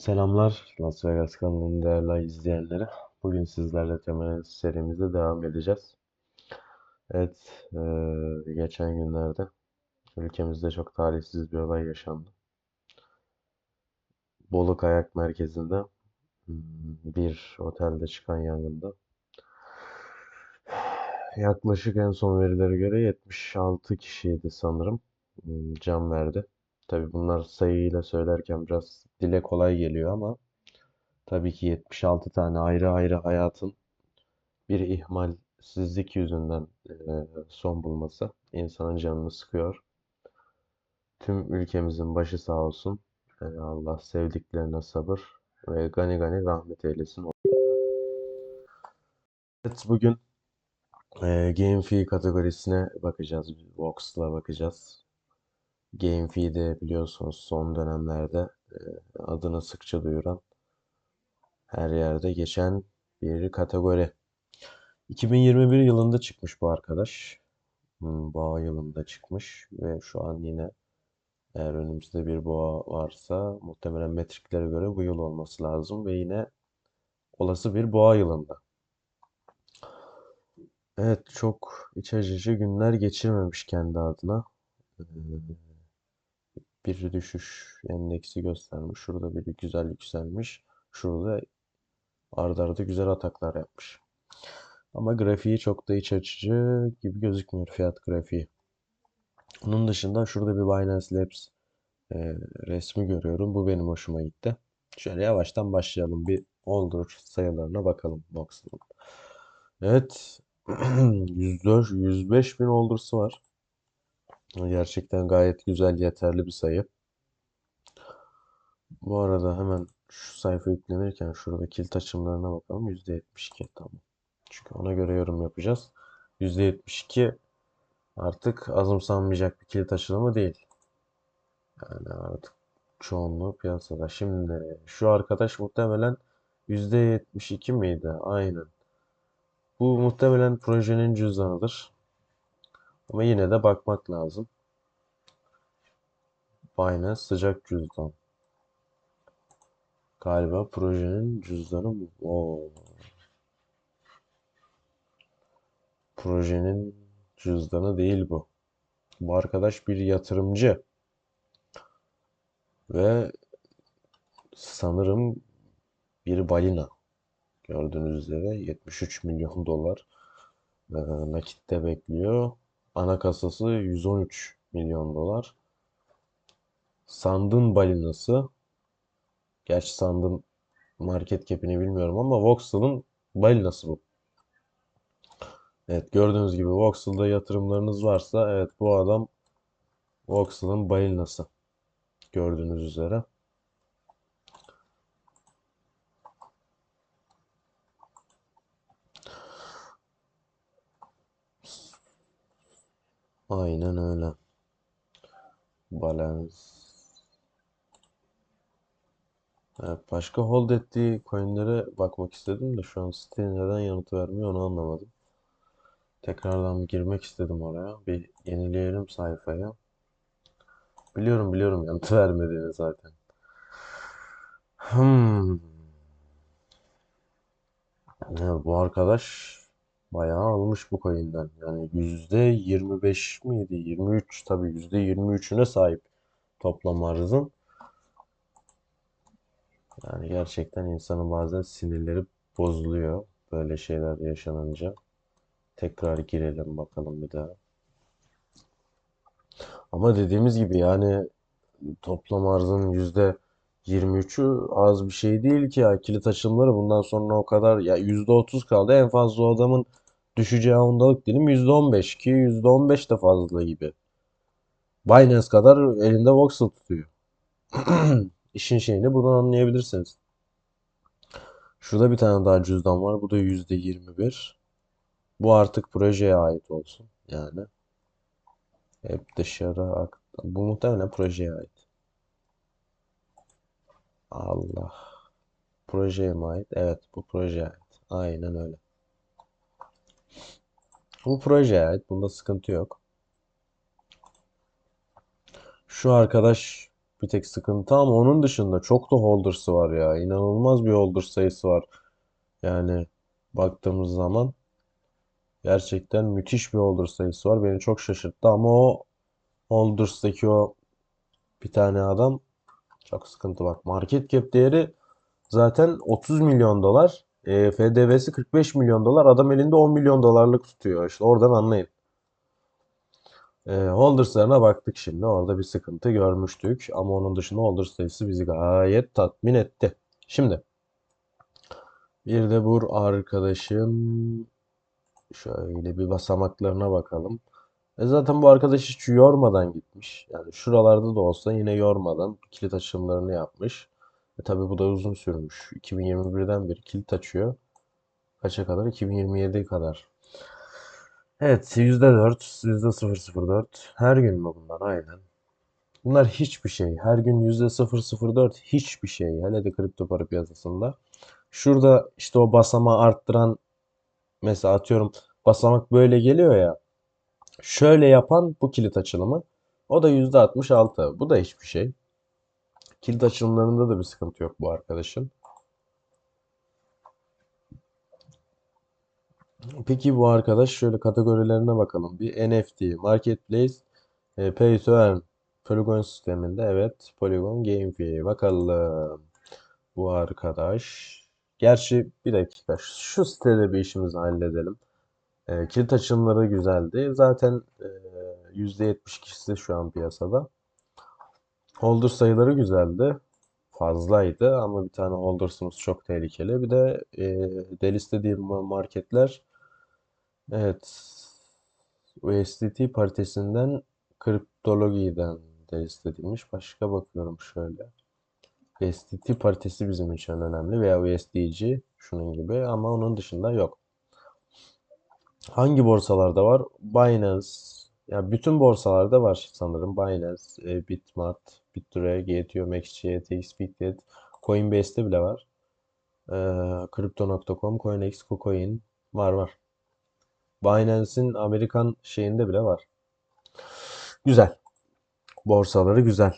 Selamlar Las Vegas kanalının değerli izleyenleri. Bugün sizlerle temel serimize devam edeceğiz. Evet, eee, geçen günlerde ülkemizde çok talihsiz bir olay yaşandı. Bolu Kayak Merkezi'nde hmm, bir otelde çıkan yangında yaklaşık en son verilere göre 76 kişiydi sanırım hmm, can verdi. Tabii bunlar sayıyla söylerken biraz dile kolay geliyor ama Tabii ki 76 tane ayrı ayrı hayatın bir ihmalsizlik yüzünden son bulması insanın canını sıkıyor. Tüm ülkemizin başı sağ olsun. Allah sevdiklerine sabır ve gani gani rahmet eylesin. Evet bugün e, GameFi kategorisine bakacağız. Vox'la bakacağız. GameFi de biliyorsunuz son dönemlerde e, adını sıkça duyuran her yerde geçen bir kategori. 2021 yılında çıkmış bu arkadaş. Hmm, Boğa yılında çıkmış ve şu an yine eğer önümüzde bir boğa varsa muhtemelen metriklere göre bu yıl olması lazım ve yine olası bir boğa yılında. Evet çok iç açıcı günler geçirmemiş kendi adına. Bir düşüş endeksi göstermiş. Şurada bir güzel yükselmiş. Şurada ardarda arda güzel ataklar yapmış. Ama grafiği çok da iç açıcı gibi gözükmüyor fiyat grafiği. Onun dışında şurada bir Binance Labs e, resmi görüyorum. Bu benim hoşuma gitti. Şöyle yavaştan başlayalım. Bir oldur sayılarına bakalım Box'ın. Evet. 104, 105 bin oldursu var. Gerçekten gayet güzel, yeterli bir sayı. Bu arada hemen şu sayfa yüklenirken şurada kilit açımlarına bakalım. %72 tamam. Çünkü ona göre yorum yapacağız. %72 artık azımsanmayacak bir kilit açılımı değil. Yani artık çoğunluğu piyasada. Şimdi şu arkadaş muhtemelen %72 miydi? Aynen. Bu muhtemelen projenin cüzdanıdır. Ama yine de bakmak lazım. Binance sıcak cüzdan. Galiba projenin cüzdanı mı? Oo. Projenin cüzdanı değil bu. Bu arkadaş bir yatırımcı. Ve sanırım bir balina. Gördüğünüz üzere 73 milyon dolar nakitte bekliyor. Ana kasası 113 milyon dolar. Sandın balinası. Gerçi Sandın market cap'ini bilmiyorum ama Voxel'ın balinası bu. Evet gördüğünüz gibi Voxel'da yatırımlarınız varsa evet bu adam Voxel'ın balinası. Gördüğünüz üzere. Aynen öyle. Balance. Evet, başka hold ettiği coinlere bakmak istedim de şu an site neden yanıt vermiyor onu anlamadım. Tekrardan girmek istedim oraya. Bir yenileyelim sayfayı. Biliyorum biliyorum yanıt vermediğini zaten. Hmm. Bu arkadaş bayağı almış bu coin'den. Yani %25 miydi? 23 tabii %23'üne sahip toplam arzın. Yani gerçekten insanın bazen sinirleri bozuluyor böyle şeyler yaşanınca. Tekrar girelim bakalım bir daha. Ama dediğimiz gibi yani toplam arzın yüzde 23'ü az bir şey değil ki ya. Kilit açılımları bundan sonra o kadar ya yüzde 30 kaldı. En fazla o adamın düşeceği ondalık dilim yüzde 15 ki yüzde 15 de fazla gibi. Binance kadar elinde voxel tutuyor. İşin şeyini buradan anlayabilirsiniz. Şurada bir tane daha cüzdan var. Bu da yüzde 21. Bu artık projeye ait olsun. Yani hep dışarı aktı. Bu muhtemelen projeye ait. Allah. Projeye mi ait? Evet bu projeye ait. Aynen öyle. Bu projeye ait. Bunda sıkıntı yok. Şu arkadaş bir tek sıkıntı ama onun dışında çok da holder'sı var ya. İnanılmaz bir holder sayısı var. Yani baktığımız zaman gerçekten müthiş bir holder sayısı var. Beni çok şaşırttı ama o holders'taki o bir tane adam çok sıkıntı bak. Market cap değeri zaten 30 milyon dolar. E, FDV'si 45 milyon dolar. Adam elinde 10 milyon dolarlık tutuyor. İşte oradan anlayın. E, holders'larına baktık şimdi. Orada bir sıkıntı görmüştük. Ama onun dışında holder sayısı bizi gayet tatmin etti. Şimdi bir de bu arkadaşın şöyle bir basamaklarına bakalım. E zaten bu arkadaş hiç yormadan gitmiş. Yani şuralarda da olsa yine yormadan kilit açılımlarını yapmış. E tabi bu da uzun sürmüş. 2021'den beri kilit açıyor. Kaça kadar? 2027'ye kadar. Evet %4, %004. Her gün mü bunlar? Aynen. Bunlar hiçbir şey. Her gün %004 hiçbir şey. Hele de kripto para piyasasında. Şurada işte o basamağı arttıran mesela atıyorum basamak böyle geliyor ya. Şöyle yapan bu kilit açılımı. O da %66. Bu da hiçbir şey. Kilit açılımlarında da bir sıkıntı yok bu arkadaşın. Peki bu arkadaş şöyle kategorilerine bakalım. Bir NFT, Marketplace, e, Pay to Earn, Polygon sisteminde evet Polygon GameFi. Bakalım bu arkadaş. Gerçi bir dakika şu sitede bir işimizi halledelim. E, kilit açılımları güzeldi. Zaten e, %70 kişisi şu an piyasada. Holder sayıları güzeldi. Fazlaydı ama bir tane holders'ımız çok tehlikeli. Bir de e, deliste diye marketler evet USDT paritesinden kriptologiden delist edilmiş. Başka bakıyorum şöyle. USDT paritesi bizim için önemli veya USDC şunun gibi ama onun dışında yok. Hangi borsalarda var? Binance. Ya bütün borsalarda var sanırım. Binance, e, Bitmart, BitTorrent, GTO, MaxGTX, Bitget, Coinbase'te bile var. E, Crypto.com, CoinEx, KuCoin var var. Binance'in Amerikan şeyinde bile var. Güzel. Borsaları güzel.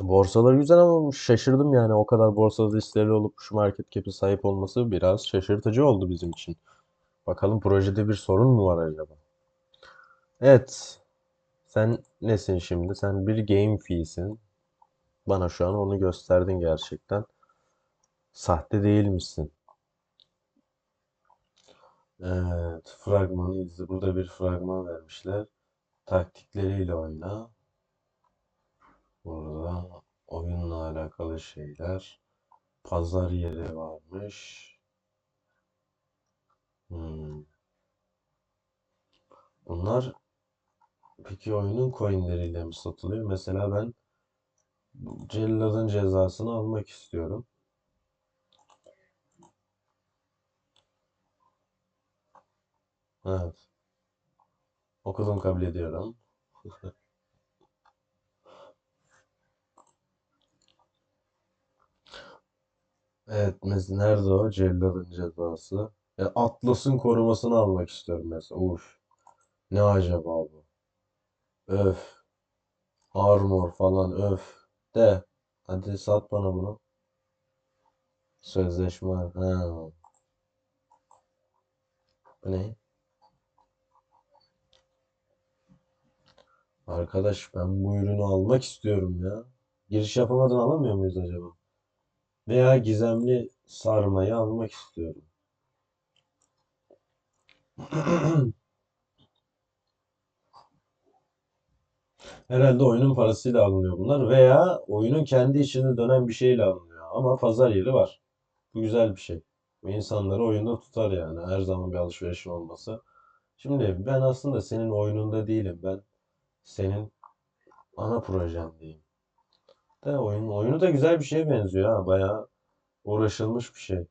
Borsaları güzel ama şaşırdım yani o kadar borsa listeli olup şu market cap'e sahip olması biraz şaşırtıcı oldu bizim için. Bakalım projede bir sorun mu var acaba? Evet. Sen nesin şimdi? Sen bir game fee'sin. Bana şu an onu gösterdin gerçekten. Sahte değil misin? Evet. Fragmanı izle. Burada bir fragman vermişler. Taktikleriyle oyna. Burada oyunla alakalı şeyler. Pazar yeri varmış. Hmm. Bunlar peki oyunun coinleriyle mi satılıyor? Mesela ben Cellad'ın cezasını almak istiyorum. Evet. Okudum kabul ediyorum. Evet, mesela nerede o Cellad'ın cezası? E, Atlas'ın korumasını almak istiyorum mesela. Uf, ne acaba bu? Öf, armor falan öf. De, hadi sat bana bunu. Sözleşme. Ha. Bu ne? Arkadaş ben bu ürünü almak istiyorum ya. Giriş yapamadan alamıyor muyuz acaba? Veya gizemli sarmayı almak istiyorum. Herhalde oyunun parasıyla alınıyor bunlar veya oyunun kendi içinde dönen bir şeyle alınıyor. Ama pazar yeri var. Bu güzel bir şey. Bu insanları oyunda tutar yani. Her zaman bir alışverişin olması. Şimdi ben aslında senin oyununda değilim. Ben senin ana projendeyim. De oyun, oyunu da güzel bir şeye benziyor ha. Bayağı uğraşılmış bir şey.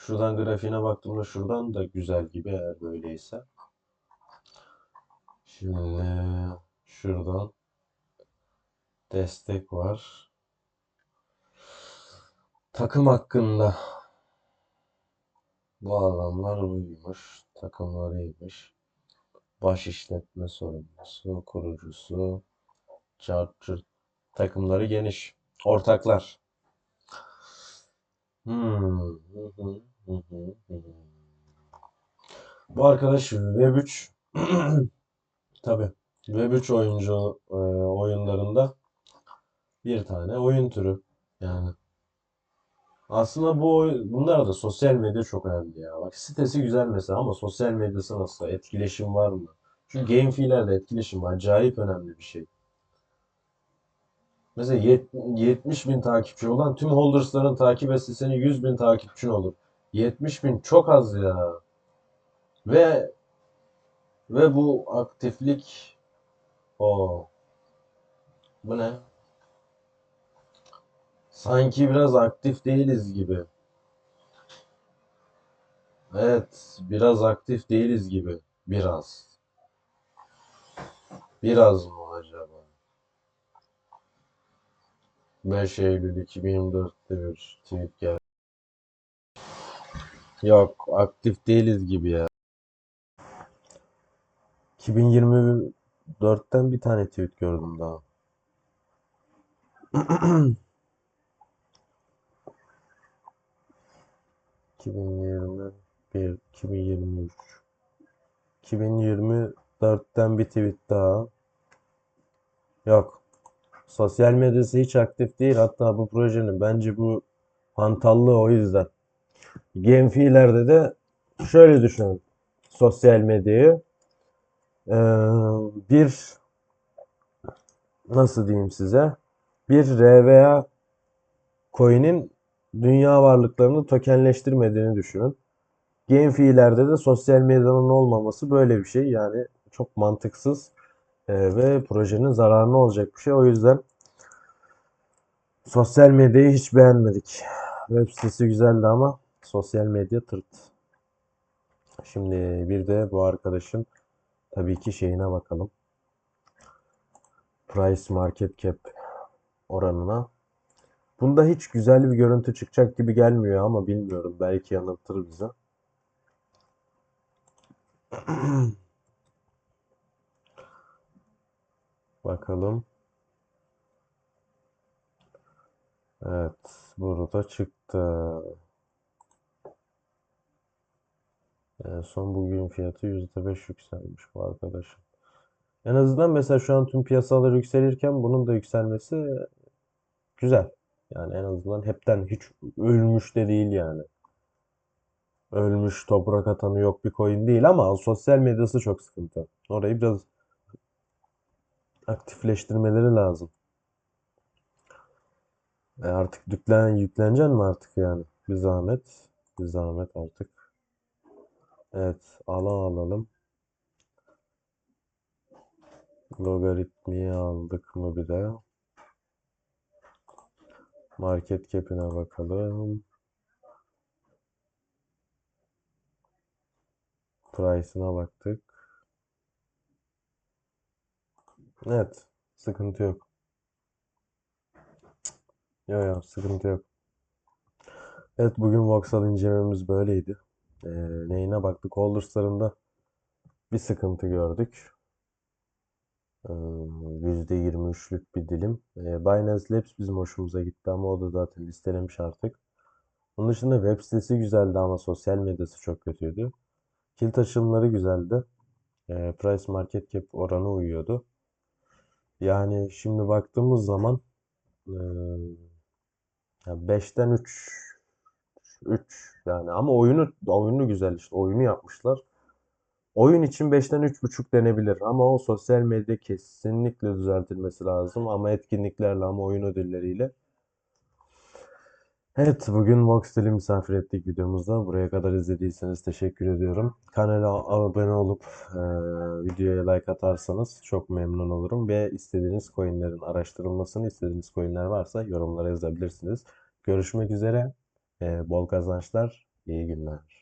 Şuradan grafiğine baktığımda şuradan da güzel gibi eğer böyleyse. Şimdi şuradan destek var. Takım hakkında bu adamlar buymuş. Takımlarıymış. Baş işletme sorumlusu, kurucusu, çarçur takımları geniş. Ortaklar. Hmm. Bu arkadaş Web3 tabii Web3 oyuncu e, oyunlarında bir tane oyun türü. Yani aslında bu bunlar da sosyal medya çok önemli ya. Bak sitesi güzel mesela ama sosyal medyası nasıl? Etkileşim var mı? Çünkü GameFi'lerde etkileşim acayip önemli bir şey. Mesela yet- 70 bin takipçi olan tüm holdersların takip etse senin 100 bin takipçin olur. 70 bin çok az ya. Ve ve bu aktiflik o bu ne? Sanki biraz aktif değiliz gibi. Evet, biraz aktif değiliz gibi. Biraz. Biraz mı acaba? 5 Eylül 2024'te bir tweet geldi. Yok, aktif değiliz gibi ya. 2024'ten bir tane tweet gördüm daha. 2021, 2023. 2024'ten bir tweet daha. Yok. Sosyal medyası hiç aktif değil. Hatta bu projenin bence bu hantallığı o yüzden. Genfilerde de şöyle düşünün. Sosyal medyayı. Ee, bir nasıl diyeyim size? Bir RVA coin'in dünya varlıklarını tokenleştirmediğini düşünün. Genfilerde de sosyal medyanın olmaması böyle bir şey. Yani çok mantıksız e, ve projenin zararına olacak bir şey. O yüzden sosyal medyayı hiç beğenmedik. Web sitesi güzeldi ama sosyal medya tırt. Şimdi bir de bu arkadaşın tabii ki şeyine bakalım. Price market cap oranına. Bunda hiç güzel bir görüntü çıkacak gibi gelmiyor ama bilmiyorum. Belki yanıltır bize. Bakalım. Evet, burada çıktı. En son bugün fiyatı %5 yükselmiş bu arkadaşın. En azından mesela şu an tüm piyasalar yükselirken bunun da yükselmesi güzel. Yani en azından hepten hiç ölmüş de değil yani. Ölmüş toprak atanı yok bir coin değil ama sosyal medyası çok sıkıntı. Orayı biraz aktifleştirmeleri lazım. E artık yüklen, yükleneceksin mi artık yani? Bir zahmet. Bir zahmet artık. Evet, ala alalım. Logaritmiyi aldık mı bir de? Market cap'ine bakalım. Price'ına baktık. Evet, sıkıntı yok. Yok yok, sıkıntı yok. Evet, bugün Voxel incelememiz böyleydi. Ee, neyine baktık? Holders'larında bir sıkıntı gördük. Ee, %23'lük bir dilim. Ee, Binance Labs bizim hoşumuza gitti ama o da zaten listelemiş artık. Onun dışında web sitesi güzeldi ama sosyal medyası çok kötüydü. Kilit açılımları güzeldi. Ee, price market cap oranı uyuyordu. Yani şimdi baktığımız zaman ee, 5'ten 3 3 yani ama oyunu oyunu güzel işte oyunu yapmışlar. Oyun için 5'ten 3.5 denebilir ama o sosyal medya kesinlikle düzeltilmesi lazım ama etkinliklerle ama oyun ödülleriyle. Evet bugün Voxtel'i misafir ettik videomuzda. Buraya kadar izlediyseniz teşekkür ediyorum. Kanala abone olup e, videoya like atarsanız çok memnun olurum. Ve istediğiniz coinlerin araştırılmasını istediğiniz coinler varsa yorumlara yazabilirsiniz. Görüşmek üzere. Bol kazançlar. iyi günler.